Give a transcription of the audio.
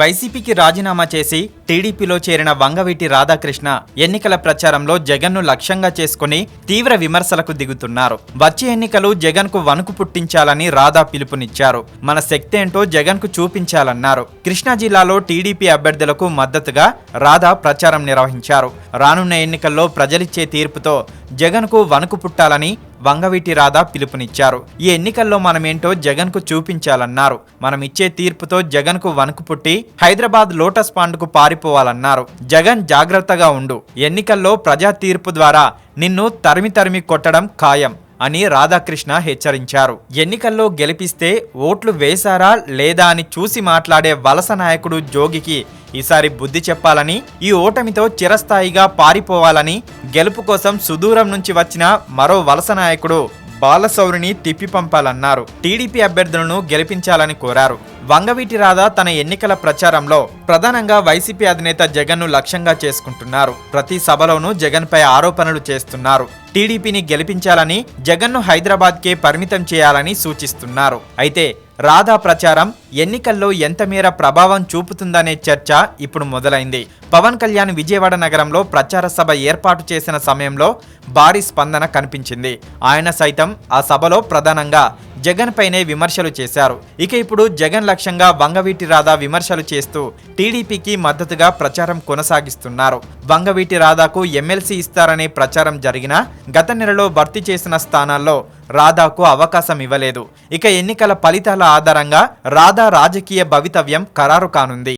వైసీపీకి రాజీనామా చేసి టీడీపీలో చేరిన వంగవీటి రాధాకృష్ణ ఎన్నికల ప్రచారంలో జగన్ను లక్ష్యంగా చేసుకుని తీవ్ర విమర్శలకు దిగుతున్నారు. వచ్చే ఎన్నికలు జగన్కు వణుకు పుట్టించాలని రాధా పిలుపునిచ్చారు. మన శక్తి ఏంటో జగన్కు చూపించాలన్నారు. కృష్ణా జిల్లాలో టీడీపీ అభ్యర్థులకు మద్దతుగా రాధా ప్రచారం నిర్వహించారు. రానున్న ఎన్నికల్లో ప్రజలిచ్చే తీర్పుతో జగన్కు వణుకు పుట్టాలని వంగవీటి రాధా పిలుపునిచ్చారు. ఈ ఎన్నికల్లో మనమేంటో జగన్కు చూపించాలన్నారు. మనం ఇచ్చే తీర్పుతో జగన్కు వణుకు పుట్టి హైదరాబాద్ లోటస్ పాండ్కు పారిపోవాలన్నారు. జగన్ జాగ్రత్తగా ఉండు. ఎన్నికల్లో ప్రజా తీర్పు ద్వారా నిన్ను తరిమి తరిమి కొట్టడం ఖాయం. అని రాధాకృష్ణ హెచ్చరించారు. ఎన్నికల్లో గెలిపిస్తే ఓట్లు వేశారా లేదా అని చూసి మాట్లాడే వలస నాయకుడు జోగికి ఈసారి బుద్ధి చెప్పాలని ఈ ఓటమితో చిరస్థాయిగా పారిపోవాలని గెలుపు కోసం సుదూరం నుంచి వచ్చిన మరో వలస నాయకుడు బాలశౌరిని తిప్పి పంపాలన్నారు. టీడీపీ అభ్యర్థులను గెలిపించాలని కోరారు. వంగవీటి రాధా తన ఎన్నికల ప్రచారంలో ప్రధానంగా వైసీపీ అధినేత జగన్ను లక్ష్యంగా చేసుకుంటున్నారు. ప్రతి సభలోనూ జగన్పై ఆరోపణలు చేస్తున్నారు. టీడీపీని గెలిపించాలని జగన్ను హైదరాబాద్కే పరిమితం చేయాలని సూచిస్తున్నారు. అయితే రాధా ప్రచారం ఎన్నికల్లో ఎంత మేర ప్రభావం చూపుతుందనే చర్చ ఇప్పుడు మొదలైంది. పవన్ కళ్యాణ్ విజయవాడ నగరంలో ప్రచార సభ ఏర్పాటు చేసిన సమయంలో భారీ స్పందన కనిపించింది. ఆయన సైతం ఆ సభలో ప్రధానంగా జగన్ పైనే విమర్శలు చేశారు. ఇక ఇప్పుడు జగన్ లక్ష్యంగా వంగవీటి రాధా విమర్శలు చేస్తూ టీడీపీకి మద్దతుగా ప్రచారం కొనసాగిస్తున్నారు. వంగవీటి రాధాకు ఎమ్మెల్సీ ఇస్తారనే ప్రచారం జరిగినా గత నెలలో భర్తీ చేసిన స్థానాల్లో రాధాకు అవకాశం ఇవ్వలేదు. ఇక ఎన్నికల ఫలితాల ఆధారంగా రాధా రాజకీయ భవితవ్యం ఖరారు కానుంది.